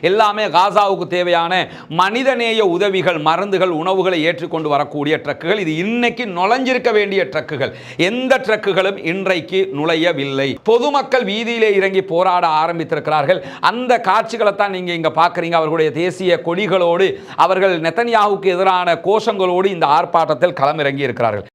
எல்லாமே காசாவுக்கு தேவையான மனிதநேய உதவிகள் மருந்துகள் உணவுகளை ஏற்றுக்கொண்டு வரக்கூடிய ட்ரக்குகள். இது இன்னைக்கு நுழைஞ்சிருக்க வேண்டிய ட்ரக்குகள். எந்த ட்ரக்குகளும் இன்றைக்கு நுழையவில்லை. பொதுமக்கள் வீதியிலே இறங்கி போராட ஆரம்பித்திருக்கிறார்கள். அந்த காட்சிகளை தான் நீங்கள் இங்கே பார்க்குறீங்க. அவர்களுடைய தேசிய கொடிகளோடு அவர்கள் நெத்தனியாவுக்கு எதிரான கோஷங்களோடு இந்த ஆர்ப்பாட்டத்தில் களமிறங்கி இருக்கிறார்கள்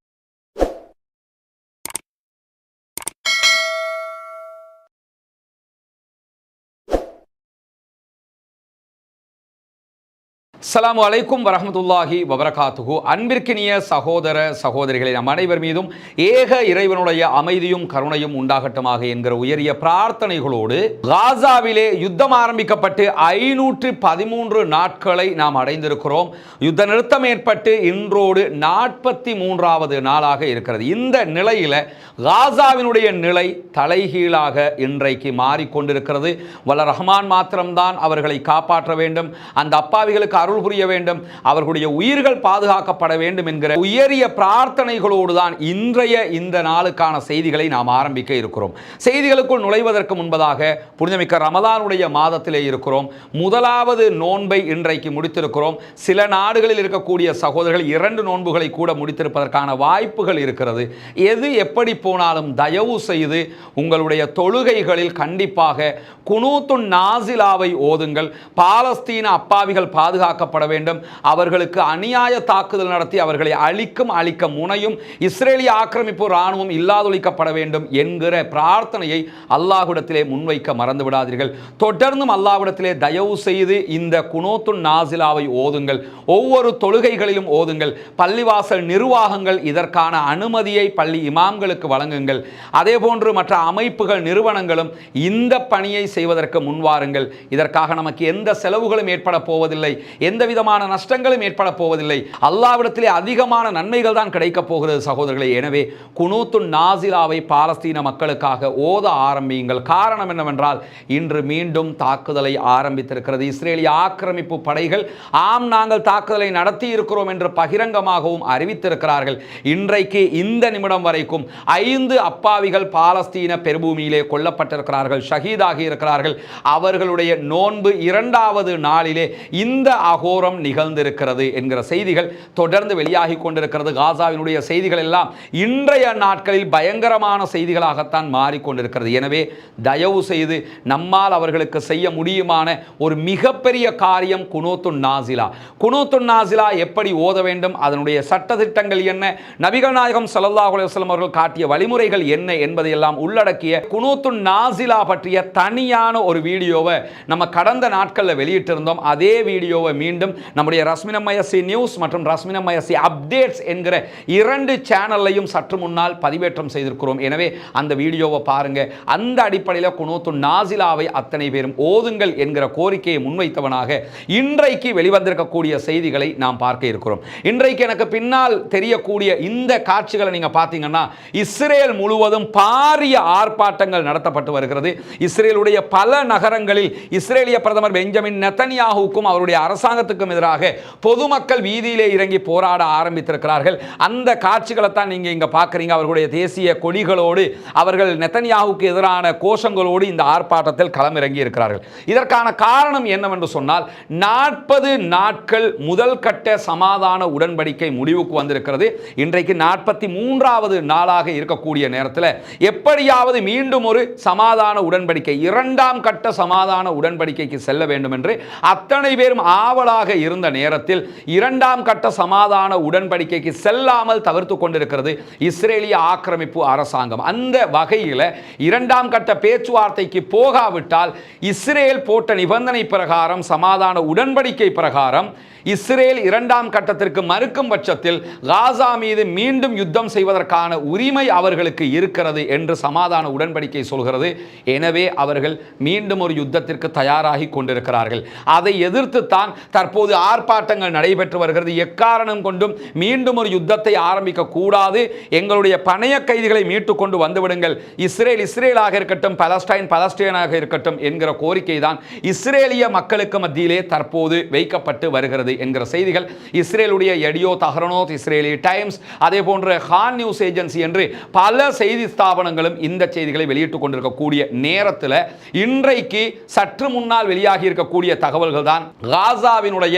அஸ்ஸலாமு அலைக்கும் வரமத்துல்லாஹி வபரகாத்துகு அன்பிற்கினிய சகோதர சகோதரிகளை நம் அனைவர் மீதும் ஏக இறைவனுடைய அமைதியும் கருணையும் உண்டாகட்டுமாக என்கிற உயரிய பிரார்த்தனைகளோடு காசாவிலே யுத்தம் ஆரம்பிக்கப்பட்டு ஐநூற்று பதிமூன்று நாட்களை நாம் அடைந்திருக்கிறோம். யுத்த நிறுத்தம் ஏற்பட்டு இன்றோடு நாற்பத்தி மூன்றாவது நாளாக இருக்கிறது. இந்த நிலையில காசாவினுடைய நிலை தலைகீழாக இன்றைக்கு மாறிக்கொண்டிருக்கிறது. வல்ல ரஹ்மான் மாத்திரம்தான் அவர்களை காப்பாற்ற வேண்டும். அந்த அப்பாவிகளுக்கு அருள் புரிய வேண்டும். அவர்களுடைய உயிர்கள் பாதுகாக்கப்பட வேண்டும் என்கிற உயரிய பிரார்த்தனைகளோடு தான் இன்றைய இந்த நாளுக்கான செய்திகளை நாம் ஆரம்பிக்க இருக்கிறோம். செய்திகளுக்குள் நுழைவதற்கு முன்பதாக புனிதமிக்க ரமதானுடைய மாதத்திலே இருக்கிறோம். முதலாவது நோன்பை இன்றைக்கு முடித்திருக்கிறோம். சில நாடுகளில் இருக்கக்கூடிய சகோதரர்கள் இரண்டு நோன்புகளை கூட முடித்திருப்பதற்கான வாய்ப்புகள் இருக்கிறது. எது எப்படி போனாலும் தயவு செய்து உங்களுடைய தொழுகைகளில் கண்டிப்பாக குனூத்துன் நாசிலாவை ஓதுங்கள். பாலஸ்தீன அப்பாவிகள் பாதுகாக்க பாதுகாக்கப்பட வேண்டும். அவர்களுக்கு அநியாய தாக்குதல் நடத்தி அவர்களை அழிக்கும் அழிக்க முனையும் இஸ்ரேலிய ஆக்கிரமிப்பு இராணுவம் இல்லாதொழிக்கப்பட வேண்டும் என்கிற பிரார்த்தனையை அல்லாஹுடத்திலே முன்வைக்க மறந்து விடாதீர்கள் தொடர்ந்தும் அல்லாஹுடத்திலே தயவு செய்து இந்த குனூத்து நாசிலாவை ஓதுங்கள். ஒவ்வொரு தொழுகைகளிலும் ஓதுங்கள். பள்ளிவாசல் நிர்வாகங்கள் இதற்கான அனுமதியை பள்ளி இமாம்களுக்கு வழங்குங்கள். அதே போன்று மற்ற அமைப்புகள் நிறுவனங்களும் இந்த பணியை செய்வதற்கு முன்வாருங்கள். இதற்காக நமக்கு எந்த செலவுகளும் ஏற்பட போவதில்லை. எந்த விதமான நஷ்டங்களும் ஏற்பட போவதில்லை. அல்லாவிடத்திலே அதிகமான நன்மைகள் தான் கிடைக்கப் போகிறது சகோதரர்களே. எனவே குனூத்து நாசிலாவை பாலஸ்தீன மக்களுக்காக ஓத ஆரம்பியுங்கள். காரணம் என்னவென்றால் இன்று மீண்டும் தாக்குதலை ஆரம்பித்திருக்கிறது. இஸ்ரேலிய ஆக்கிரமிப்பு படைகள் ஆம் நாங்கள் தாக்குதலை நடத்தி இருக்கிறோம் என்று பகிரங்கமாகவும் அறிவித்திருக்கிறார்கள். இன்றைக்கு இந்த நிமிடம் வரைக்கும் ஐந்து அப்பாவிகள் பாலஸ்தீன பெருபூமியிலே கொல்லப்பட்டிருக்கிறார்கள் ஷஹீதாகி இருக்கிறார்கள். அவர்களுடைய நோன்பு இரண்டாவது நாளிலே இந்த அகோரம் நிகழ்ந்திருக்கிறது என்கிற செய்திகள் தொடர்ந்து வெளியாகி கொண்டிருக்கிறது. காசாவினுடைய செய்திகள் எல்லாம் இன்றைய நாட்களில் பயங்கரமான செய்திகளாகத்தான் மாறிக்கொண்டிருக்கிறது. எனவே தயவு செய்து நம்மால் அவர்களுக்கு செய்ய முடியுமான ஒரு மிகப்பெரிய காரியம் குனோத்துன் நாசிலா. குனோத்துன் நாசிலா எப்படி ஓத வேண்டும்? அதனுடைய சட்டத்திட்டங்கள் என்ன? நபிகள் நாயகம் ஸல்லல்லாஹு அலைஹி அவர்கள் காட்டிய வழிமுறைகள் என்ன என்பதையெல்லாம் உள்ளடக்கிய குனூத்துன் நாசிலா பற்றிய தனியான ஒரு வீடியோவை நம்ம கடந்த நாட்களில் வெளியிட்டிருந்தோம். அதே வீடியோவை மீண்டும் நம்முடைய ரஸ்மினம் மயசி நியூஸ் மற்றும் ரஸ்மினம் மயசி அப்டேட்ஸ் என்கிற இரண்டு சேனல்லையும் சற்று முன்னால் பதிவேற்றம் செய்திருக்கிறோம். எனவே அந்த வீடியோவை பாருங்க. அந்த அடிப்படையில் குனூத்து நாசிலாவை அத்தனை பேரும் ஓதுங்கள் என்கிற கோரிக்கையை முன்வைத்தவனாக இன்றைக்கு வெளிவந்திருக்கக்கூடிய செய்திகளை நாம் பார்க்க இருக்கிறோம். இன்றைக்கு எனக்கு பின்னால் தெரியக்கூடிய இந்த காட்சிகளை நீங்க பார்த்தீங்கன்னா இஸ்ரேல் முழுவதும் பாரிய ஆர்ப்பாட்டங்கள் நடத்தப்பட்டு வருகிறது. இஸ்ரேலுடைய பல நகரங்களில் இஸ்ரேலிய பிரதமர் பெஞ்சமின் நெத்தனியாகுக்கும் அவருடைய அரசாங்க அரசாங்கத்துக்கும் எதிராக பொதுமக்கள் வீதியிலே இறங்கி போராட ஆரம்பித்திருக்கிறார்கள். அந்த காட்சிகளை தான் நீங்கள் இங்கே பார்க்குறீங்க. அவர்களுடைய தேசிய கொடிகளோடு அவர்கள் நெத்தனியாவுக்கு எதிரான கோஷங்களோடு இந்த ஆர்ப்பாட்டத்தில் களமிறங்கி இருக்கிறார்கள். இதற்கான காரணம் என்னவென்று சொன்னால் நாற்பது நாட்கள் முதல் கட்ட சமாதான உடன்படிக்கை முடிவுக்கு வந்திருக்கிறது. இன்றைக்கு நாற்பத்தி மூன்றாவது நாளாக இருக்கக்கூடிய நேரத்தில் எப்படியாவது மீண்டும் ஒரு சமாதான உடன்படிக்கை இரண்டாம் கட்ட சமாதான உடன்படிக்கைக்கு செல்ல வேண்டும் என்று அத்தனை பேரும் ஆவலாக இருந்த நேரத்தில் இரண்டாம் கட்ட சமாதான உடன்படிக்கைக்கு செல்லாமல் தவிர்த்து கொண்டிருக்கிறது இஸ்ரேலிய ஆக்கிரமிப்பு அரசாங்கம். அந்த வகையில் இரண்டாம் கட்ட பேச்சுவார்த்தைக்கு போகாவிட்டால் இஸ்ரேல் போட்ட நிபந்தனை பிரகாரம் சமாதான உடன்படிக்கை பிரகாரம் இஸ்ரேல் இரண்டாம் கட்டத்திற்கு மறுக்கும் பட்சத்தில் காசா மீது மீண்டும் யுத்தம் செய்வதற்கான உரிமை அவர்களுக்கு இருக்கிறது என்று சமாதான உடன்படிக்கை சொல்கிறது. எனவே அவர்கள் மீண்டும் ஒரு யுத்தத்திற்கு தயாராகி கொண்டிருக்கிறார்கள். அதை எதிர்த்து தான் தற்போது ஆர்ப்பாட்டங்கள் நடைபெற்று வருகிறது. எக்காரணம் கொண்டும் மீண்டும் ஒரு யுத்தத்தை ஆரம்பிக்க கூடாது. எங்களுடைய பணைய கைதிகளை மீட்டு கொண்டு வந்துவிடுங்கள். இஸ்ரேல் இஸ்ரேலாக இருக்கட்டும் பலஸ்டைன் பலஸ்டைனாக இருக்கட்டும் என்கிற கோரிக்கை தான் இஸ்ரேலிய மக்களுக்கு மத்தியிலே தற்போது வைக்கப்பட்டு வருகிறது. என்கிற செய்திகள். இஸ்ரேலுடைய எடியோ தஹரனோத் இஸ்ரேலி டைம்ஸ் அதே போன்ற ஹான் நியூஸ் ஏஜென்சி என்று பல செய்தி ஸ்தாபனங்களும் இந்த செய்திகளை வெளியிட்டுக் கொண்டிருக்கக்கூடிய நேரத்தில் இன்றைக்கு சற்று முன்னால் வெளியாகி இருக்கக்கூடிய தகவல்கள் தான் காசாவினுடைய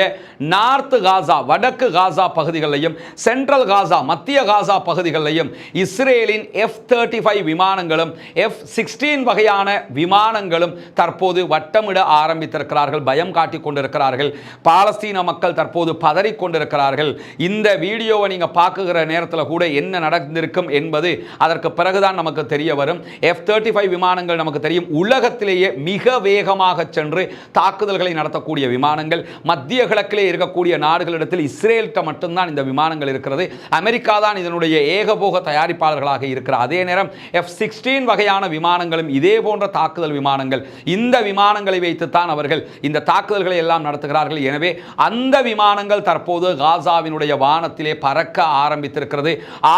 நார்த் காசா வடக்கு காசா பகுதிகளிலையும் சென்ட்ரல் காசா மத்திய காசா பகுதிகளிலையும் இஸ்ரேலின் எஃப் தேர்ட்டி ஃபைவ் விமானங்களும் எஃப் சிக்ஸ்டீன் வகையான விமானங்களும் தற்போது வட்டமிட ஆரம்பித்திருக்கிறார்கள் பயம் காட்டிக் கொண்டிருக்கிறார்கள். பாலஸ்தீன மக்கள் மக்கள் தற்போது பதறிக் கொண்டிருக்கிறார்கள். இந்த வீடியோவை நீங்கள் பார்க்குகிற நேரத்தில் கூட என்ன நடந்திருக்கும் என்பது அதற்கு பிறகுதான் நமக்கு தெரிய வரும். எஃப் தேர்ட்டி ஃபைவ் விமானங்கள் நமக்கு தெரியும். உலகத்திலேயே மிக வேகமாக சென்று தாக்குதல்களை நடத்தக்கூடிய விமானங்கள். மத்திய கிழக்கிலே இருக்கக்கூடிய நாடுகளிடத்தில் இஸ்ரேல்கிட்ட மட்டும்தான் இந்த விமானங்கள் இருக்கிறது. அமெரிக்கா தான் இதனுடைய ஏகபோக தயாரிப்பாளர்களாக இருக்கிற அதே நேரம் எஃப் சிக்ஸ்டீன் வகையான விமானங்களும் இதே போன்ற தாக்குதல் விமானங்கள். இந்த விமானங்களை வைத்துத்தான் அவர்கள் இந்த தாக்குதல்களை எல்லாம் நடத்துகிறார்கள். எனவே அந்த விமானங்கள் தற்போது காசாவினுடைய வானத்திலே பறக்க ஆரம்பித்திருக்கிறது.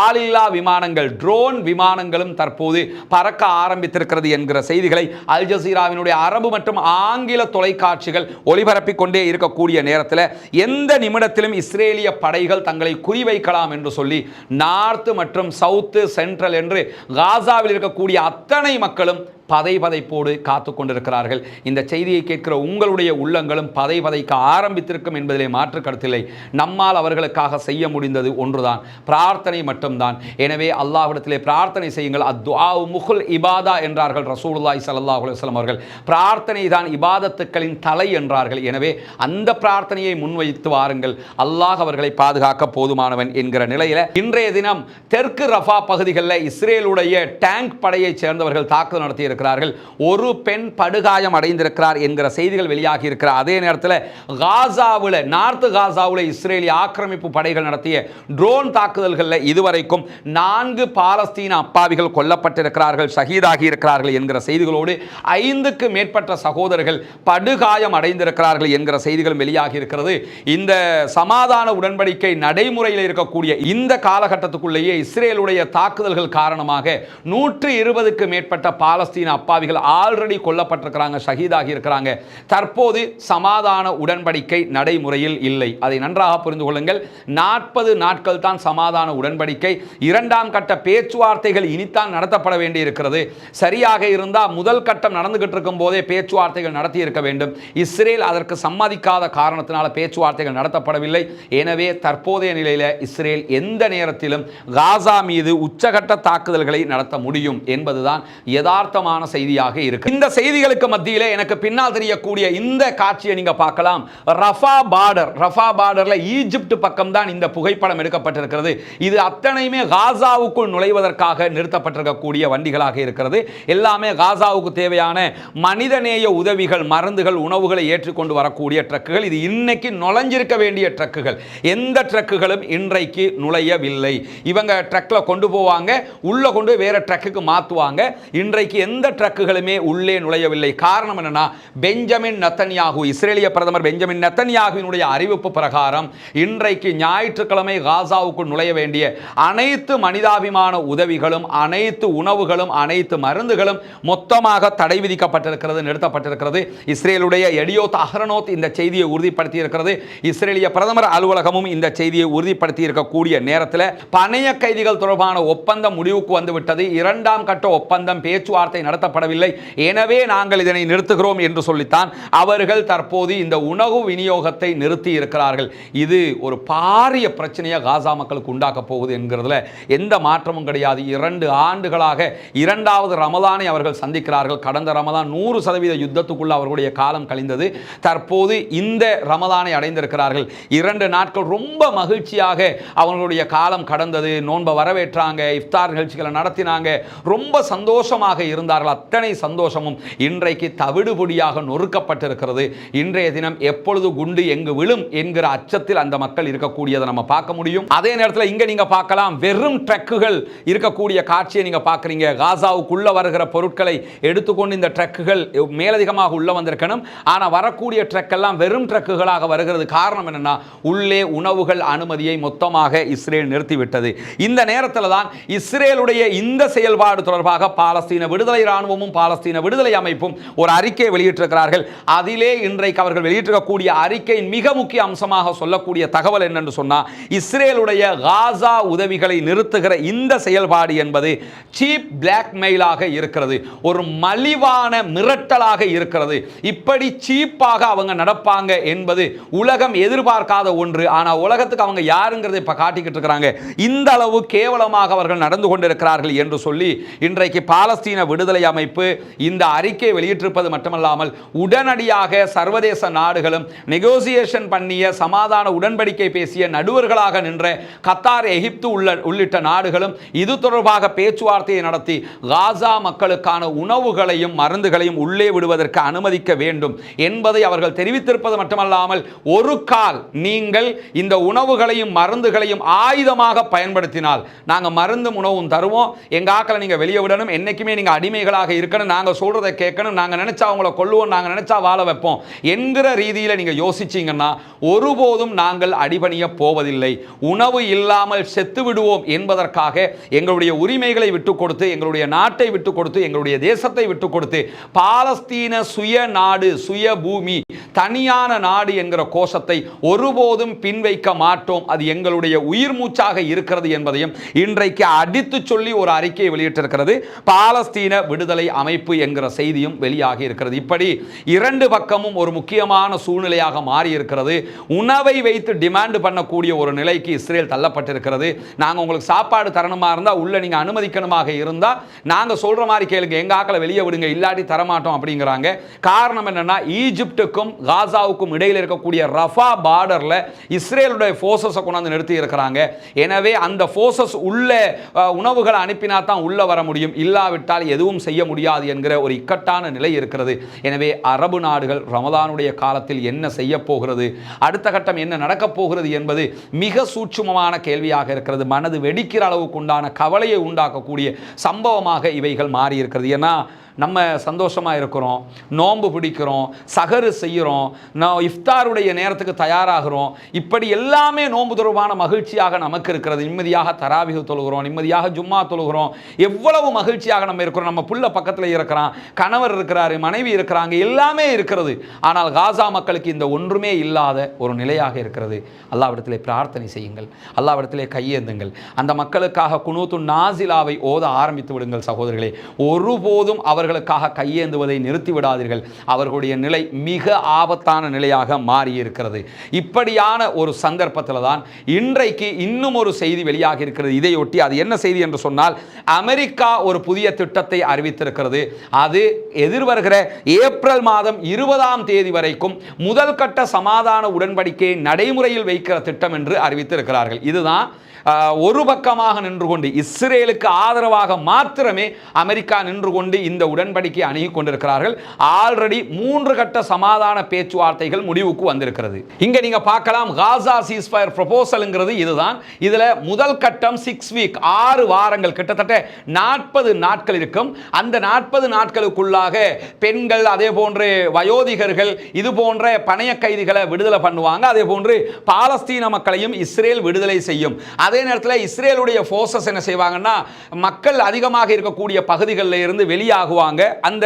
ஆளில்லா விமானங்கள் ட்ரோன் விமானங்களும் தற்போது பறக்க ஆரம்பித்திருக்கிறது என்கிற செய்திகளை அல் ஜசீராவினுடைய அரபு மற்றும் ஆங்கில தொலைக்காட்சிகள் ஒளிபரப்பிக் கொண்டே இருக்கக்கூடிய நேரத்தில் எந்த நிமிடத்திலும் இஸ்ரேலிய படைகள் தங்களை குறிவைக்கலாம் என்று சொல்லி நார்த் மற்றும் சவுத்து சென்ட்ரல் என்று காசாவில் இருக்கக்கூடிய அத்தனை மக்களும் பதை பதைப்போடு காத்து கொண்டிருக்கிறார்கள் இந்த செய்தியை கேட்கிற உங்களுடைய உள்ளங்களும் பதை பதைக்க ஆரம்பித்திருக்கும் என்பதிலே மாற்று கருத்தில்லை. நம்மால் அவர்களுக்காக செய்ய முடிந்தது ஒன்றுதான். பிரார்த்தனை மட்டும்தான். எனவே அல்லாஹ்விடத்திலே பிரார்த்தனை செய்யுங்கள். அத்வா முகுல் இபாதா என்றார்கள் ரசூலுல்லாய் சல்லாஹ் அலுவலம் அவர்கள். பிரார்த்தனை தான் இபாதத்துக்களின் தலை என்றார்கள். எனவே அந்த பிரார்த்தனையை முன்வைத்து வாருங்கள். அல்லாஹ் அவர்களை பாதுகாக்க போதுமானவன் என்கிற நிலையில் இன்றைய தினம் தெற்கு ரஃபா பகுதிகளில் இஸ்ரேலுடைய டேங்க் படையைச் சேர்ந்தவர்கள் தாக்குதல் நடத்தியிருக்கிறார்கள் ஒரு பெண் படுகாயம் அடைந்திருக்கிறார் என்கிற செய்திகள் வெளியாகி இருக்கிற அதே நேரத்தில் காசாவில் நார்த்து காசாவில் இஸ்ரேலிய ஆக்கிரமிப்பு படைகள் நடத்திய ட்ரோன் தாக்குதல்களில் இதுவரைக்கும் நான்கு பாலஸ்தீன அப்பாவிகள் கொல்லப்பட்டிருக்கிறார்கள் ஷஹீதாகி இருக்கிறார்கள் என்கிற செய்திகளோடு ஐந்துக்கு மேற்பட்ட சகோதரர்கள் படுகாயம் அடைந்திருக்கிறார்கள் என்கிற செய்திகளும் வெளியாகி இருக்கிறது இந்த சமாதான உடன்படிக்கை நடைமுறையில் இருக்கக்கூடிய இந்த காலகட்டத்துக்குள்ளேயே இஸ்ரேலுடைய தாக்குதல்கள் காரணமாக நூற்று இருபதுக்கு மேற்பட்ட பாலஸ்தீன அப்பாவிகள் ஆல்ரெடி கொல்லப்பட்டிருக்கிறாங்க ஷஹீதாகி இருக்கிறாங்க தற்போது சமாதான உடன்படிக்கை நடைமுறையில் இல்லை. அதை நன்றாக புரிந்து கொள்ளுங்கள். நாற்பது நாட்கள் தான் சமாதான உடன்படிக்கை. இரண்டாம் கட்ட பேச்சுவார்த்தைகள் இனித்தான் நடத்தப்பட வேண்டியிருக்கிறது. சரியாக இருந்தால் முதல் கட்டம் நடந்துகிட்டு இருக்கும் போதே பேச்சுவார்த்தைகள் நடத்தி இருக்க வேண்டும். இஸ்ரேல் அதற்கு சம்மதிக்காத காரணத்தினால பேச்சுவார்த்தைகள் நடத்தப்படவில்லை. எனவே தற்போதைய நிலையில் இஸ்ரேல் எந்த நேரத்திலும் காசா மீது உச்சகட்ட தாக்குதல்களை நடத்த முடியும் என்பதுதான் யதார்த்தமான செய்தியாக இருக்கு. இந்த செய்திகளுக்கு மத்தியிலே எனக்கு பின்னால் தெரியக்கூடிய இந்த காட்சியை நீங்க பார்க்கலாம். ரஃபா பார்டர் ரஃபா பார்டர்ல ஈஜிப்ட் பக்கம் தான் இந்த புகைப்படம் எடுக்கப்பட்டிருக்கிறது. இது அத்தனையுமே காசாவுக்குள் நுழைவதற்காக நிறுத்தப்பட்டிருக்கக்கூடிய வண்டிகளாக இருக்கிறது. எல்லாமே காசாவுக்கு தேவையான மனிதநேய உதவிகள் மருந்துகள் உணவுகளை ஏற்றுக்கொண்டு வரக்கூடிய ட்ரக்குகள். இது இன்னைக்கு நுழைஞ்சிருக்க வேண்டிய ட்ரக்குகள். எந்த ட்ரக்குகளும் இன்றைக்கு நுழையவில்லை. இவங்க ட்ரக்கில் கொண்டு போவாங்க உள்ள கொண்டு வேற ட்ரக்குக்கு மாற்றுவாங்க இன்றைக்கு எந்த ட்ரக்குகளுமே உள்ளே நுழையவில்லை. காரணம் என்னன்னா பெஞ்சமின் நத்தன்யாகு இஸ்ரேலிய பிரதமர் பெஞ்சமின் நத்தன்யாகுவினுடைய அறிவிப்பு பிரகாரம் இன்றைக்கு ஞாயிற்றுக்கிழமை காசாவுக்குள் நுழைய வேண்டிய அனைத்து மனிதாபிமான உதவிகளும் அனைத்து உணவுகளும் அனைத்து மருந்துகளும் மொத்தமாக தடை விதிக்கப்பட்டிருக்கிறது நிறுத்தப்பட்டிருக்கிறது. இஸ்ரேலுடைய எடியோத் அஹ்ரனோத் இந்த செய்தியை உறுதிப்படுத்தி இருக்கிறது இஸ்ரேலிய பிரதமர் அலுவலகமும் இந்த செய்தியை உறுதிப்படுத்தி இருக்கக்கூடிய நேரத்தில் பணைய கைதிகள் தொடர்பான ஒப்பந்தம் முடிவுக்கு வந்துவிட்டது. இரண்டாம் கட்ட ஒப்பந்தம் பேச்சுவார்த்தை நடத்தப்படவில்லை. எனவே நாங்கள் இதனை நிறுத்துகிறோம் என்று சொல்லித்தான் அவர்கள் தற்போது இந்த உணவு விநியோகத்தை நிறுத்தி இருக்கிறார்கள். இது ஒரு பாரிய பிரச்சனையை காசா மக்களுக்கு உண்டாக்கப் போகுது என்கிறதுல எந்த மாற்றமும் கிடையாது. இரண்டு ஆண்டுகளாக இரண்டாவது ரமதானை அவர்கள் சந்திக்கிறார்கள். கடந்த ரமதான் நூறு சதவீத யுத்தத்துக்குள்ள அவர்களுடைய காலம் கழிந்தது. தற்போது இந்த ரமதானை அடைந்திருக்கிறார்கள். இரண்டு நாட்கள் ரொம்ப மகிழ்ச்சியாக அவர்களுடைய காலம் கடந்தது. நோன்பை வரவேற்றாங்க இஃப்தார் நிகழ்ச்சிகளை நடத்தினாங்க. ரொம்ப சந்தோஷமாக இருந்தார்கள். அத்தனை சந்தோஷமும் இன்றைக்கு தவிடுபொடியாக நொறுக்கப்பட்டிருக்கிறது. இன்றைய தினம் எப்பொழுது குண்டு எங்கு விழும் என்கிற அச்சத்தில் அந்த மக்கள் இருக்கக்கூடியதை நம்ம பார்க்க முடியும். அதே நேரத்தில் இங்க நீங்க பார்க்கலாம் வெறும் ட்ரக்குகள் இருக்கக்கூடிய காட்சியை நீங்க பார்க்குறீங்க. காசாவுக்குள்ள வருகிற பொருட்களை எடுத்துக்கொண்டு இந்த ட்ரக்குகள் மேலதிகமாக உள்ள வந்திருக்கணும். ஆனால் வரக்கூடிய ட்ரக் எல்லாம் வெறும் ட்ரக்குகளாக வருகிறது. காரணம் என்னன்னா உள்ளே உணவுகள் அனுமதியை மொத்தமாக இஸ்ரேல் நிறுத்திவிட்டது. இந்த நேரத்தில் தான் இஸ்ரேலுடைய இந்த செயல்பாடு தொடர்பாக பாலஸ்தீன விடுதலை இராணுவமும் பாலஸ்தீன விடுதலை அமைப்பும் ஒரு அறிக்கையை வெளியிட்டிருக்கிறார்கள். அதிலே இன்றைக்கு அவர்கள் வெளியிட்டிருக்கக்கூடிய அறிக்கையின் மிக முக்கிய அம்சமாக சொல்லக்கூடிய தகவல் என்னென்று சொன்னால் இஸ்ரேலுடைய காசா உதவிகளை நிறுத்துகிற இந்த செயல்பாடு என்பது சீப் பிளாக்மெயிலாக இருக்கிறது. ஒரு மலிவான மிரட்டலாக இருக்கிறது. இப்படி சீப்பாக அவங்க நடப்பாங்க என்பது உலகம் எதிர்பார்க்காத ஒன்று. ஆனால் உலகத்துக்கு அவங்க யாருங்கிறதை இப்போ காட்டிக்கிட்டு இருக்கிறாங்க. இந்த அளவு கேவலமாக அவர்கள் நடந்து கொண்டிருக்கிறார்கள் என்று சொல்லி இன்றைக்கு பாலஸ்தீன விடுதலை அமைப்பு இந்த அறிக்கை வெளியிட்டிருப்பது மட்டுமல்லாமல் உடனடியாக சர்வதேச நாடுகளும் நெகோசியேஷன் பண்ணிய சமாதான உடன்படிக்கை பேசிய நடுவர்களாக நின்ற கத்தார் எகிப்து உள்ள உள்ளிட்ட நாடுகளும் இது தொடர்பாக பேச்சுவார்த்தையை நடத்தி காசா மக்களுக்கான உணவுகளையும் மருந்துகளையும் உள்ளே விடுவதற்கு அனுமதிக்க வேண்டும் என்பதை அவர்கள் தெரிவித்திருப்பது மட்டுமல்லாமல் ஒரு கால் நீங்கள் இந்த உணவுகளையும் மருந்துகளையும் ஆயுதமாக பயன்படுத்தினால் நாங்கள் மருந்தும் உணவும் தருவோம். எங்கள் ஆக்களை நீங்கள் வெளியே விடணும். என்றைக்குமே நீங்கள் அடிமைகளாக இருக்கணும். நாங்கள் சொல்கிறத கேட்கணும். நாங்கள் நினச்சா அவங்கள கொள்ளுவோம் நாங்கள் நினச்சா வாழ வைப்போம். என்கிற ரீதியில் நீங்கள் யோசிச்சிங்கன்னா ஒருபோதும் நாங்கள் அடிபணிய போவதில்லை. உணவு இல்லாமல் செத்து விடுவோம் என்பதற்காக எங்களுடைய உரிமைகளை விட்டு கொடுத்து எங்களுடைய நாட்டை விட்டு கொடுத்து எங்களுடைய தேசத்தை விட்டு கொடுத்து பாலஸ்தீன சுய நாடு சுய பூமி தனியான நாடு என்கிற கோஷத்தை ஒருபோதும் பின்வைக்க மாட்டோம். அது எங்களுடைய உயிர் மூச்சாக இருக்கிறது என்பதையும் இன்றைக்கு அடித்து சொல்லி ஒரு அறிக்கையை வெளியிட்டிருக்கிறது. பாலஸ்தீன விடுதலை அமைப்பு என்கிற செய்தியும் வெளியாகி இருக்கிறது. இப்படி இரண்டு பக்கமும் ஒரு முக்கியமான சூழ்நிலையாக மாறி இருக்கிறது உணவை வைத்து டிமாண்ட் பண்ணக்கூடிய ஒரு நிலைக்கு இஸ்ரேல் தள்ளப்பட்டிருக்கிறது. நாங்கள் உங்களுக்கு சாப்பாடு தரணுமா இருந்தால் உள்ளே நீங்கள் அனுமதிக்கணுமாக இருந்தால் நாங்கள் சொல்கிற மாதிரி கேளுங்க. எங்கள் ஆக்களை வெளியே விடுங்க இல்லாட்டி தரமாட்டோம் அப்படிங்கிறாங்க. காரணம் என்னென்னா ஈஜிப்டுக்கும் காசாவுக்கும் இடையில் இருக்கக்கூடிய ரஃபா பார்டரில் இஸ்ரேலுடைய ஃபோர்ஸஸை கொண்டாந்து நிறுத்தி இருக்கிறாங்க. எனவே அந்த ஃபோர்ஸஸ் உள்ள உணவுகளை அனுப்பினா தான் உள்ளே வர முடியும். இல்லாவிட்டால் எதுவும் செய்ய முடியாது என்கிற ஒரு இக்கட்டான நிலை இருக்கிறது. எனவே அரபு நாடுகள் ரமதானுடைய காலத்தில் என்ன செய்ய போகிறது? அடுத்த கட்டம் என்ன நடக்கப் போகிறது என்பது மிக சூட்சுமமான கேள்வியாக இருக்கிறது. மனது வெடிக்கிற அளவுக்கு உண்டான கவலையை உண்டாக்கக்கூடிய சம்பவமாக இவைகள் மாறியிருக்கிறது. ஏன்னா நம்ம சந்தோஷமாக இருக்கிறோம் நோன்பு பிடிக்கிறோம் சகரு செய்கிறோம் நான் இஃப்தாருடைய நேரத்துக்கு தயாராகிறோம். இப்படி எல்லாமே நோன்பு தொடர்பான மகிழ்ச்சியாக நமக்கு இருக்கிறது. நிம்மதியாக தராவிகு தொழுகிறோம் நிம்மதியாக ஜும்மா தொழுகிறோம். எவ்வளவு மகிழ்ச்சியாக நம்ம இருக்கிறோம். நம்ம புள்ள பக்கத்தில் இருக்கிறான் கணவர் இருக்கிறாரு மனைவி இருக்கிறாங்க எல்லாமே இருக்கிறது. ஆனால் காசா மக்களுக்கு இந்த ஒன்றுமே இல்லாத ஒரு நிலையாக இருக்கிறது. அல்லாவிடத்திலே பிரார்த்தனை செய்யுங்கள். அல்லாவிடத்திலே கையேந்துங்கள். அந்த மக்களுக்காக குனூத்து நாசிலாவை ஓத ஆரம்பித்து விடுங்கள் சகோதரர்களே ஒருபோதும் அவர்களுக்காக கையேந்துவதை நிறுத்திவிடாதீர்கள். அவர்களுடைய நிலை மிக ஆபத்தான நிலையாக மாறி இருக்கிறது இப்படியான ஒரு சந்தர்ப்பத்தில் தான் இன்றைக்கு இன்னும் ஒரு செய்தி வெளியாகி இருக்கிறது இதையொட்டி அது என்ன செய்தி என்று சொன்னால் அமெரிக்கா ஒரு புதிய திட்டத்தை அறிவித்திருக்கிறது. அது எதிர்வருகிற ஏப்ரல் மாதம் இருபதாம் தேதி வரைக்கும் முதல் கட்ட சமாதான உடன்படிக்கையை நடைமுறையில் வைக்கிற திட்டம் என்று அறிவித்திருக்கிறார்கள். இதுதான் ஒரு பக்கமாக நின்று கொண்டு இஸ்ரேலுக்கு ஆதரவாக மாத்திரமே அமெரிக்கா நின்று கொண்டு இந்த உடன்படிக்கை அணுகி கொண்டிருக்கிறார்கள். ஆல்ரெடி மூன்று கட்ட சமாதான பேச்சுவார்த்தைகள் முடிவுக்கு வந்திருக்கிறது. இங்க நீங்க பார்க்கலாம் காசா சீஸ்ஃபயர் ப்ரொபோசல்ங்கிறது இதுதான். இதுல முதல் கட்டம் சிக்ஸ் வீக் ஆறு வாரங்கள் கிட்டத்தட்ட நாற்பது நாட்கள் இருக்கும். அந்த நாற்பது நாட்களுக்குள்ளாக பெண்கள் அதே போன்று வயோதிகர்கள் இது போன்ற பணைய கைதிகளை விடுதலை பண்ணுவாங்க. அதே போன்று பாலஸ்தீன மக்களையும் இஸ்ரேல் விடுதலை செய்யும். அதே நேரத்தில் இஸ்ரேலுடைய ஃபோர்ஸஸ் என்ன செய்வாங்கன்னா மக்கள் அதிகமாக இருக்கக்கூடிய பகுதிகளில் இருந்து வெளியாகுவாங்க. அந்த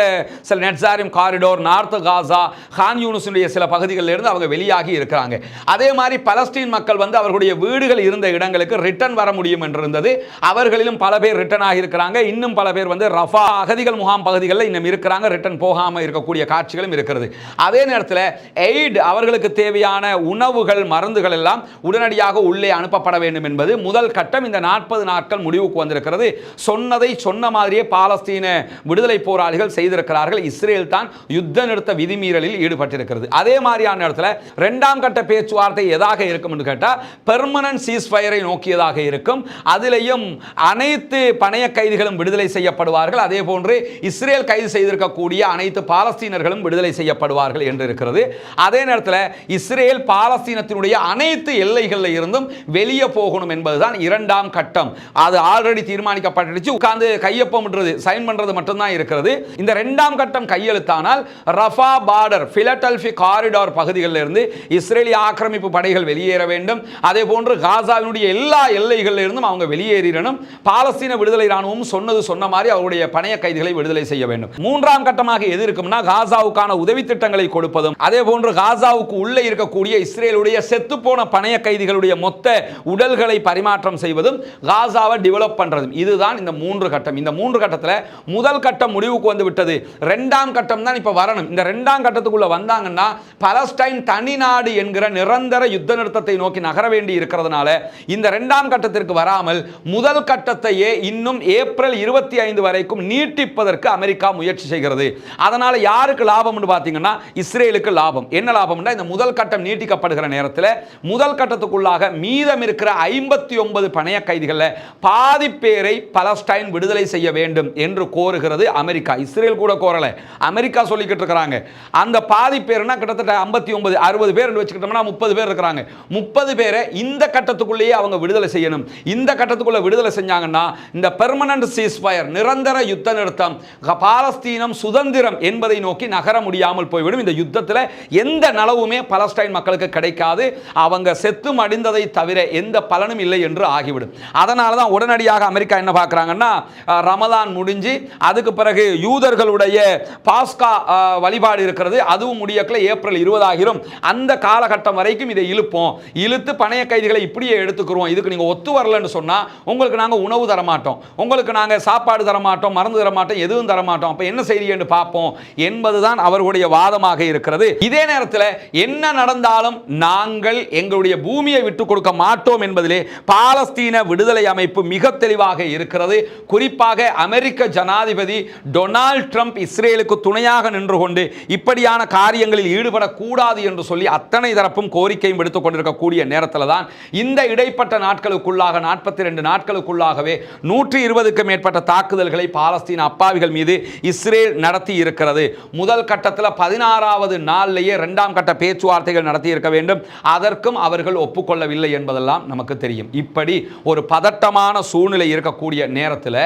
சில நெட்ஸாரிம் காரிடோர் நார்த் காசா ஹான் யூனிஸுடைய சில பகுதிகளில் இருந்து அவங்க வெளியாகி இருக்கிறாங்க. அதே மாதிரி பலஸ்தீன் மக்கள் வந்து அவர்களுடைய வீடுகள் இருந்த இடங்களுக்கு ரிட்டர்ன் வர முடியும் என்று இருந்தது அவர்களிலும் பல பேர் ரிட்டர்ன் ஆகியிருக்கிறாங்க. இன்னும் பல பேர் வந்து ரஃபா அகதிகள் முகாம் பகுதிகளில் இன்னும் இருக்கிறாங்க. ரிட்டர்ன் போகாமல் இருக்கக்கூடிய காட்சிகளும் இருக்கிறது. அதே நேரத்தில் எய்ட் அவர்களுக்கு தேவையான உணவுகள் மருந்துகள் எல்லாம் உடனடியாக உள்ளே அனுப்பப்பட வேண்டும் என்பது முதல் கட்டம். இந்த நாற்பது நாட்கள் முடிவுக்கு வந்திருக்கிறது. சொன்னதை சொன்ன மாதிரியே பாலஸ்தீன விடுதலை போராளிகள் செய்திருக்கிறார்கள். இஸ்ரேல் தான் யுத்த நிறுத்த விதிமீறலில் ஈடுபட்டிருக்கிறது. அதே மாதிரியான இடத்துல இரண்டாம் கட்ட பேச்சுவார்த்தை எதாக இருக்கும் என்று கேட்டால் பெர்மனன்ட் சீஸ்ஃபயரை நோக்கியதாக இருக்கும். அதிலையும் அனைத்து பணைய கைதிகளும் விடுதலை செய்யப்படுவார்கள். அதே போன்று இஸ்ரேல் கைது செய்திருக்கக்கூடிய அனைத்து பாலஸ்தீனர்களும் விடுதலை செய்யப்படுவார்கள் என்று இருக்கிறது. அதே நேரத்தில் இஸ்ரேல் பாலஸ்தீனத்தினுடைய அனைத்து எல்லைகளில் இருந்தும் வெளியே போகணும் என்பதுதான் இரண்டாம் கட்டம். அது ஆல்ரெடி தீர்மானிக்கப்பட்டுச்சு உட்கார்ந்து கையொப்பமிடுறது சைன் பண்றது மட்டும்தான் இருக்கிறது. இருக்கிறது இந்த இரண்டாம் கட்டம் கையெழுத்தானால் ரஃபா பார்டர் பிலடல்பி காரிடார் பகுதிகளில் இருந்து இஸ்ரேலிய ஆக்கிரமிப்பு படைகள் வெளியேற வேண்டும். அதே போன்று காசாவினுடைய எல்லா எல்லைகளில் இருந்தும் அவங்க வெளியேறிடணும். பாலஸ்தீன விடுதலை ராணுவம் சொன்னது சொன்ன மாதிரி அவருடைய பணைய கைதிகளை விடுதலை செய்ய வேண்டும். மூன்றாம் கட்டமாக எது இருக்கும்னா காசாவுக்கான உதவி திட்டங்களை கொடுப்பதும் அதே போன்று காசாவுக்கு உள்ளே இருக்கக்கூடிய இஸ்ரேலுடைய செத்துப்போன பணைய கைதிகளுடைய மொத்த உடல்களை பரிமாற்றம் செய்வதும் காசாவை டெவலப் பண்றதும். இதுதான் இந்த மூன்று கட்டம். இந்த மூன்று கட்டத்தில் முதல் கட்டம் முடிவுக்கு வந்து விட்டது. ரெண்டாம் கட்டம் தான் இப்போ வரணும். இந்த ரெண்டாம் கட்டத்துக்குள்ளே வந்தாங்கன்னா பலஸ்டைன் தனி நாடு என்கிற நிரந்தர யுத்த நிறுத்தத்தை நோக்கி நகர வேண்டி இருக்கிறதுனால இந்த ரெண்டாம் கட்டத்திற்கு வராமல் முதல் கட்டத்தையே இன்னும் ஏப்ரல் இருபத்தி ஐந்து வரைக்கும் நீட்டிப்பதற்கு அமெரிக்கா முயற்சி செய்கிறது. அதனால் யாருக்கு லாபம்னு பார்த்தீங்கன்னா இஸ்ரேலுக்கு லாபம். என்ன லாபம்னா இந்த முதல் கட்டம் நீட்டிக்கப்படுகிற நேரத்தில் முதல் கட்டத்துக்குள்ளாக மீதம் இருக்கிற ஐம்பத்தி ஒன்பது பணைய கைதிகளில் பாதி பேரை பலஸ்டைன் விடுதலை செய்ய வேண்டும் என்று கோருகிறது அமெரிக்கா. இஸ்ரேல் கூட கோரல. அமெரிக்கா சொல்லிக்கிட்டு இருக்கிறாங்க. அந்த பாதி பேர்னா கிட்டத்தட்ட ஐம்பத்தி ஒன்பது அறுபது பேர் வச்சுக்கிட்டோம்னா முப்பது பேர் இருக்கிறாங்க. முப்பது பேரை இந்த கட்டத்துக்குள்ளேயே அவங்க விடுதலை செய்யணும். இந்த கட்டத்துக்குள்ள விடுதலை செஞ்சாங்கன்னா இந்த பெர்மனன்ட் சீஸ்ஃபயர் நிரந்தர யுத்த நிறுத்தம் பாலஸ்தீனம் சுதந்திரம் என்பதை நோக்கி நகர முடியாமல் போய்விடும். இந்த யுத்தத்தில் எந்த நலவுமே பலஸ்டைன் மக்களுக்கு கிடைக்காது. அவங்க செத்து மடிந்ததை தவிர எந்த பலனும் இல்லை. என்று ஆகிவிடும். அதனால தான் உடனடியாக அமெரிக்கா என்ன பார்க்குறாங்கன்னா ரமலான் முடிஞ்சு அதுக்கு பிறகு யூதர்களுடைய பாஸ்கா வழிபாடு இருக்கிறது. அதுவும் முடியக்கல ஏப்ரல் இருபதாகிரும். அந்த காலகட்டம் வரைக்கும் இதை இழுப்போம். இழுத்து பணைய கைதிகளை இப்படியே எடுத்துக்கிறோம் இதுக்கு நீங்கள் ஒத்து வரலன்னு சொன்னால் உங்களுக்கு நாங்கள் உணவு தரமாட்டோம். உங்களுக்கு நாங்கள் சாப்பாடு தரமாட்டோம் மருந்து தரமாட்டோம் எதுவும் தரமாட்டோம். அப்போ என்ன செய்றீங்கன்னு பார்ப்போம். என்பதுதான் அவர்களுடைய வாதமாக இருக்கிறது. இதே நேரத்தில் என்ன நடந்தாலும் நாங்கள் எங்களுடைய பூமியை விட்டு கொடுக்க மாட்டோம் என்பதிலே பாலஸ்தீன விடுதலை அமைப்பு மிக தெளிவாக இருக்கிறது. குறிப்பாக அமெரிக்க ஜனாதிபதி டொனால்ட் ட்ரம்ப் இஸ்ரேலுக்கு துணையாக நின்று கொண்டு இப்படியான காரியங்களில் ஈடுபடக்கூடாது என்று சொல்லி அத்தனை தரப்பும் கோரிக்கையும் எடுத்துக் கொண்டிருக்கக்கூடிய நேரத்தில் தான் இந்த இடைப்பட்ட நாட்களுக்குள்ளாக நாற்பத்தி ரெண்டு நாட்களுக்குள்ளாகவே நூற்றி இருபதுக்கும் மேற்பட்ட தாக்குதல்களை பாலஸ்தீன அப்பாவிகள் மீது இஸ்ரேல் நடத்தி இருக்கிறது. முதல் கட்டத்தில் பதினாறாவது நாளிலேயே இரண்டாம் கட்ட பேச்சுவார்த்தைகள் நடத்தி இருக்க வேண்டும். அதற்கும் அவர்கள் ஒப்புக்கொள்ளவில்லை என்பதெல்லாம் நமக்கு தெரியும். இப்படி ஒரு பதட்டமான சூழ்நிலை இருக்கக்கூடிய நேரத்தில்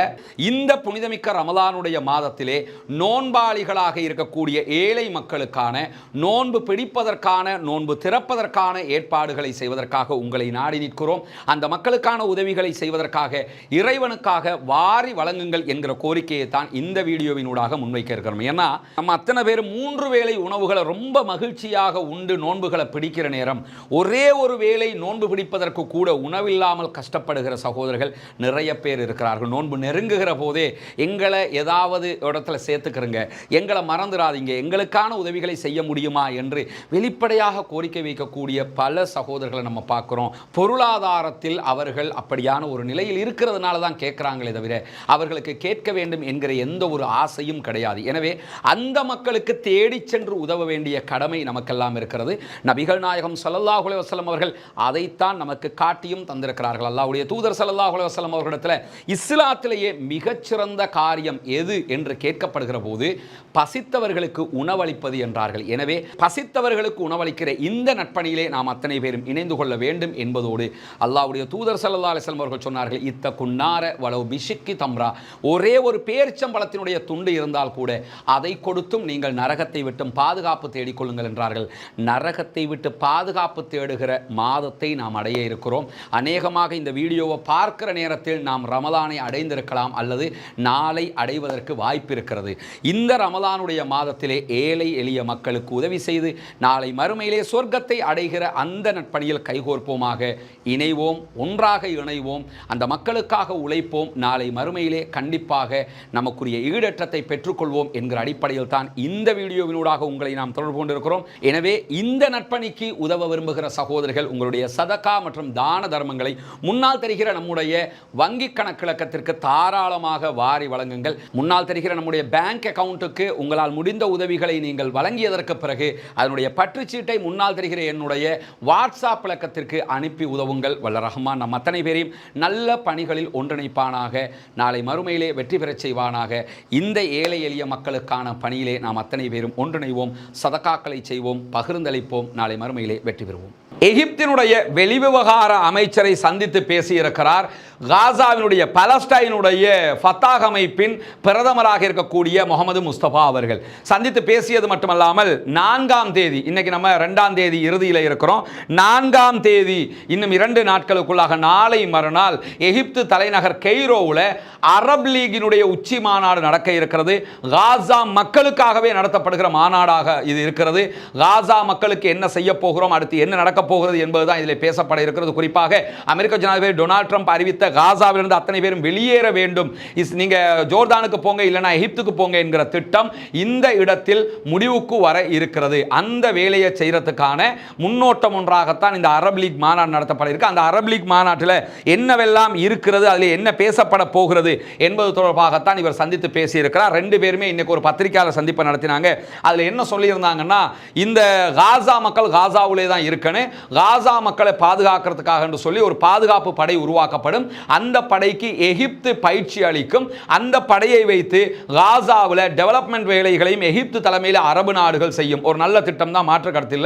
இந்த புனிதமிக்க ரமலானுடைய மாதத்திலே நோன்பாளிகளாக இருக்கக்கூடிய ஏழை மக்களுக்கான நோன்பு பிடிப்பதற்கான நோன்பு திறப்பதற்கான ஏற்பாடுகளை செய்வதற்காக உங்களை நாடி நிற்கிறோம். அந்த மக்களுக்கான உதவிகளை செய்வதற்காக இறைவனுக்காக வாரி வழங்குங்கள் என்கிற கோரிக்கையை தான் இந்த வீடியோவினூடாக முன்வைக்க இருக்கிறோம். ஏன்னா நம்ம அத்தனை பேர் மூன்று வேளை உணவுகளை ரொம்ப மகிழ்ச்சியாக உண்டு நோன்புகளை பிடிக்கிற நேரம். ஒரே ஒரு வேளை நோன்பு பிடிப்பதற்கு கூட உணவு உணவில்லாமல் கஷ்டப்படுகிற சகோதரர்கள் நிறைய பேர் இருக்கிறார்கள். நோன்பு நெருங்குகிற போதே எங்களை ஏதாவது இடத்துல சேர்த்துக்கிறங்க. எங்களை மறந்துடாதீங்க எங்களுக்கான உதவிகளை செய்ய முடியுமா என்று வெளிப்படையாக கோரிக்கை வைக்கக்கூடிய பல சகோதரர்களை நம்ம பார்க்குறோம். பொருளாதாரத்தில் அவர்கள் அப்படியான ஒரு நிலையில் இருக்கிறதுனால தான் கேட்குறாங்களே தவிர அவர்களுக்கு கேட்க வேண்டும் என்கிற எந்த ஒரு ஆசையும் கிடையாது. எனவே அந்த மக்களுக்கு தேடிச் சென்று உதவ வேண்டிய கடமை நமக்கெல்லாம் இருக்கிறது. நபிகள் நாயகம் சல்லல்லாஹுலே வசலம் அவர்கள் அதைத்தான் நமக்கு காட்டியும் தந்திருக்கிறார்கள் அல்லாவுடைய தூதர் சல்லாஹ் அலுவலம் அவர்களிடத்தில் இஸ்லாத்திலேயே மிகச்சிறந்த காரியம் எது என்று கேட்கப்படுகிற போது பசித்தவர்களுக்கு உணவளிப்பது என்றார்கள். எனவே பசித்தவர்களுக்கு உணவளிக்கிற இந்த நட்பணியிலே நாம் அத்தனை பேரும் இணைந்து கொள்ள வேண்டும் என்பதோடு அல்லாவுடைய தூதர் சல்லா அலைஹி அவர்கள் சொன்னார்கள் இத்த குன்னார வளவு பிஷிக்கி தம்ரா. ஒரே ஒரு பேரிச்சம்பளத்தினுடைய துண்டு இருந்தால் கூட அதை கொடுத்தும் நீங்கள் நரகத்தை விட்டும் பாதுகாப்பு தேடிக்கொள்ளுங்கள் என்றார்கள். நரகத்தை விட்டு பாதுகாப்பு தேடுகிற மாதத்தை நாம் அடைய இருக்கிறோம். அநேகமாக இந்த வீடியோவை பார்க்கிற நேரத்தில் நாம் ரமலானை அடைந்திருக்கலாம் அல்லது நாளை அடைவதற்கு வாய்ப்பு இருக்கிறது இந்த ரமலானுடைய மாதத்திலே ஏழை எளிய மக்களுக்கு உதவி செய்து நாளை மறுமையிலே சொர்க்கத்தை அடைகிற அந்த நட்பணியில் கைகோர்ப்போமாக இணைவோம் ஒன்றாக இணைவோம் அந்த மக்களுக்காக உழைப்போம் நாளை மறுமையிலே கண்டிப்பாக நமக்குரிய ஈடற்றத்தை பெற்றுக்கொள்வோம் என்கிற அடிப்படையில் தான் இந்த வீடியோவினூடாக உங்களை நாம் தொடர்பு கொண்டிருக்கிறோம். எனவே இந்த நட்பணிக்கு உதவ விரும்புகிற சகோதரர்கள் உங்களுடைய சதகா மற்றும் தான தர்மங்கள் முன்னால் தெரிகிற நம்முடைய வங்கி கணக்கிழக்கத்திற்கு தாராளமாக வாரி வழங்குங்கள். முன்னால் தெரிகிற நம்முடைய பேங்க் அக்கவுண்ட்டுக்கு உங்களால் முடிந்த உதவிகளை நீங்கள் வழங்கியதற்கு பிறகு அதனுடைய பற்றுச்சீட்டை முன்னால் தெரிகிற என்னுடைய வாட்ஸ்அப் இலக்கத்திற்கு அனுப்பி உதவுங்கள். வல்ல ரஹ்மான் நம் அத்தனை பேரையும் நல்ல பணிகளில் ஒன்றிணைப்பானாக. நாளை மறுமையிலே வெற்றி பெறச் செய்வானாக. இந்த ஏழை எளிய மக்களுக்கான பணியிலே நாம் அத்தனை பேரும் ஒன்றிணைவோம். சதக்காக்களை செய்வோம். பகிர்ந்தளிப்போம். நாளை மறுமையிலே வெற்றி பெறுவோம். எகிப்தினுடைய வெளிவிவகார அமைச்சரை சந்தித்து பேசியிருக்கிறார். காசாவினுடைய பலஸ்டைனுடைய ஃபத்தாக் அமைப்பின் பிரதமராக இருக்கக்கூடிய முகமது முஸ்தபா அவர்கள். சந்தித்து பேசியது மட்டுமல்லாமல் நான்காம் தேதி இன்னைக்கு நம்ம ரெண்டாம் தேதி இறுதியில் இருக்கிறோம். நான்காம் தேதி இன்னும் இரண்டு நாட்களுக்குள்ளாக நாளை மறுநாள் எகிப்து தலைநகர் கெய்ரோவில் அரப் லீகினுடைய உச்சி மாநாடு நடக்க இருக்கிறது. காசா மக்களுக்காகவே நடத்தப்படுகிற மாநாடாக இது இருக்கிறது. காசா மக்களுக்கு என்ன செய்ய போகிறோம் அடுத்து என்ன நடக்க போகிறது என்பதுதான் இதில் பேசப்பட இருக்கிறது. குறிப்பாக அமெரிக்க ஜனாதிபதி டொனால்ட் ட்ரம்ப் அறிவித்த காசாவிலிருந்து அத்தனை பேரும் வெளியேற வேண்டும். இஸ் நீங்கள் ஜோர்தானுக்கு போங்க இல்லைனா எகிப்துக்கு போங்க என்கிற திட்டம் இந்த இடத்தில் முடிவுக்கு வர இருக்கிறது. அந்த வேலையை செய்கிறதுக்கான முன்னோட்டம் ஒன்றாகத்தான் இந்த அரப் லீக் மாநாடு நடத்தப்பட இருக்கு. அந்த அரப் லீக் மாநாட்டில் என்னவெல்லாம் இருக்கிறது அதில் என்ன பேசப்பட போகிறது என்பது தொடர்பாகத்தான் இவர் சந்தித்து பேசியிருக்கிறார். ரெண்டு பேருமே இன்னைக்கு ஒரு பத்திரிகையாளர் சந்திப்பை நடத்தினாங்க. அதில் என்ன சொல்லியிருந்தாங்கன்னா இந்த காசா மக்கள் காசாவிலே தான் இருக்கணும். காசா மக்களை பாதுகாக்கிறதுக்காக என்று சொல்லி ஒரு பாதுகாப்பு படை உருவாக்கப்படும். அந்த படைக்கு எகிப்து பயிற்சி அளிக்கும். அந்த படையை வைத்து காசாவில் டெவலப்மெண்ட் வேலைகளையும் எகிப்து தலைமையில் அரபு நாடுகள் செய்யும். ஒரு நல்ல திட்டம் தான் மாற்று கருத்தில்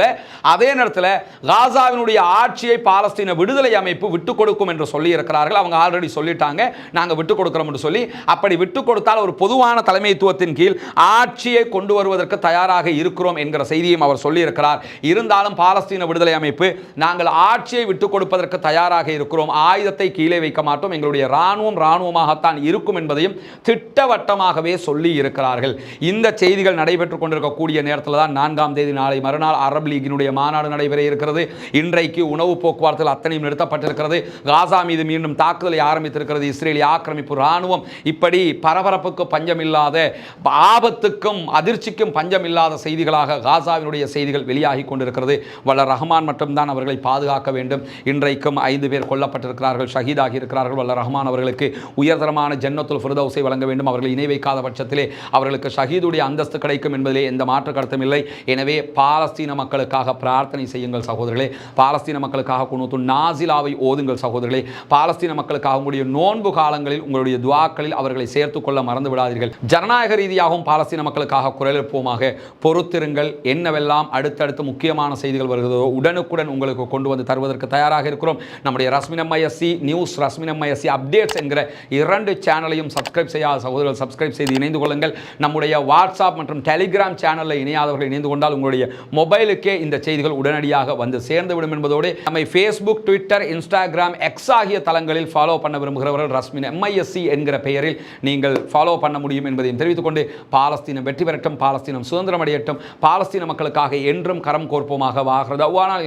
அதே நேரத்தில் காசாவினுடைய ஆட்சியை பாலஸ்தீன விடுதலை அமைப்பு விட்டுக் கொடுக்கும் என்று சொல்லி இருக்கிறார்கள் அவங்க ஆல்ரெடி சொல்லிட்டாங்க. நாங்கள் விட்டுக் கொடுக்கிறோம் என்று சொல்லி. அப்படி விட்டுக் கொடுத்தால் ஒரு பொதுவான தலைமைத்துவத்தின் கீழ் ஆட்சியை கொண்டு வருவதற்கு தயாராக இருக்கிறோம் என்கிற செய்தியும் அவர் சொல்லியிருக்கிறார். இருந்தாலும் பாலஸ்தீன விடுதலை அமைப்பு நாங்கள் ஆட்சியை விட்டுக் கொடுப்பதற்கு தயாராக இருக்கிறோம். ஆயுதத்தை கீழே வைக்க மாட்டோம். எங்களுடைய ராணுவம் இராணுவமாகத்தான் இருக்கும் என்பதையும் திட்டவட்டமாகவே சொல்லி இருக்கிறார்கள். இந்த செய்திகள் நடைபெற்றுக் கொண்டிருக்கக்கூடிய நேரத்தில் தான் நான்காம் தேதி நாளை மறுநாள் அரப் லீகினுடைய மாநாடு நடைபெற இருக்கிறது. இன்றைக்கு உணவு போக்குவரத்தில் அத்தனையும் நிறுத்தப்பட்டிருக்கிறது. காசா மீது மீண்டும் தாக்குதலை ஆரம்பித்திருக்கிறது. இஸ்ரேலிய ஆக்கிரமிப்பு ராணுவம் இப்படி பரபரப்புக்கு பஞ்சமில்லாத ஆபத்துக்கும் அதிர்ச்சிக்கும் பஞ்சமில்லாத செய்திகளாக காசாவினுடைய செய்திகள் வெளியாகி கொண்டிருக்கிறது. வல்ல ரஹ்மான் மற்றும் மட்டும்தான் அவர்களை பாதுகாக்க வேண்டும். இன்றைக்கும் ஐந்து பேர் கொல்லப்பட்டிருக்கிறார்கள் ஷஹீதாகி இருக்கிறார்கள் வல்ல ரஹ்மான் அவர்களுக்கு உயர்தரமான ஜன்னத்துல் ஃபிரதௌஸை வழங்க வேண்டும். அவர்கள் இணை வைக்காத பட்சத்திலே அவர்களுக்கு ஷஹீதுடைய அந்தஸ்து கிடைக்கும் என்பதிலே எந்த மாற்று கருத்தும் இல்லை. எனவே பாலஸ்தீன மக்களுக்காக பிரார்த்தனை செய்யுங்கள் சகோதரர்களே. பாலஸ்தீன மக்களுக்காக குணத்து நாசிலாவை ஓதுங்கள் சகோதரர்களே. பாலஸ்தீன மக்களுக்காக உங்களுடைய நோன்பு காலங்களில் உங்களுடைய துவாக்களில் அவர்களை சேர்த்துக் கொள்ள மறந்து விடாதீர்கள். ஜனநாயக ரீதியாகவும் பாலஸ்தீன மக்களுக்காக குரல் எழுப்புவோமாக. பொறுத்திருங்கள். என்னவெல்லாம் அடுத்தடுத்து முக்கியமான செய்திகள் வருகிறதோ உடனுக்குடன் உங்களுக்கு கொண்டு வந்து தருவதற்கு தயாராக இருக்கிறோம். நம்முடைய ரஸ்மினம் நியூஸ் ரஸ்மினம் அப்டேட்ஸ் என்கிற இரண்டு சேனலையும் சப்ஸ்கிரைப் செய்யாத சகோதரர்கள் சப்ஸ்கிரைப் செய்து இணைந்து கொள்ளுங்கள். நம்முடைய வாட்ஸ்அப் மற்றும் டெலிகிராம் சேனலில் இணையாதவர்கள் இணைந்து கொண்டால் உங்களுடைய மொபைலுக்கே இந்த செய்திகள் உடனடியாக வந்து சேர்ந்துவிடும் என்பதோடு நம்மை ஃபேஸ்புக் ட்விட்டர் இன்ஸ்டாகிராம் எக்ஸ் ஆகிய தளங்களில் ஃபாலோ பண்ண விரும்புகிறவர்கள் ரஸ்மின் எம்ஐஎஸ்சி என்கிற பெயரில் நீங்கள் ஃபாலோ பண்ண முடியும் என்பதையும் தெரிவித்துக் கொண்டு பாலஸ்தீனம் வெற்றி பெறட்டும் பாலஸ்தீனம் சுதந்திரம் அடையட்டும் பாலஸ்தீன மக்களுக்காக என்றும் கரம் கோர்ப்போமாக வாகிறது. அவ்வானால்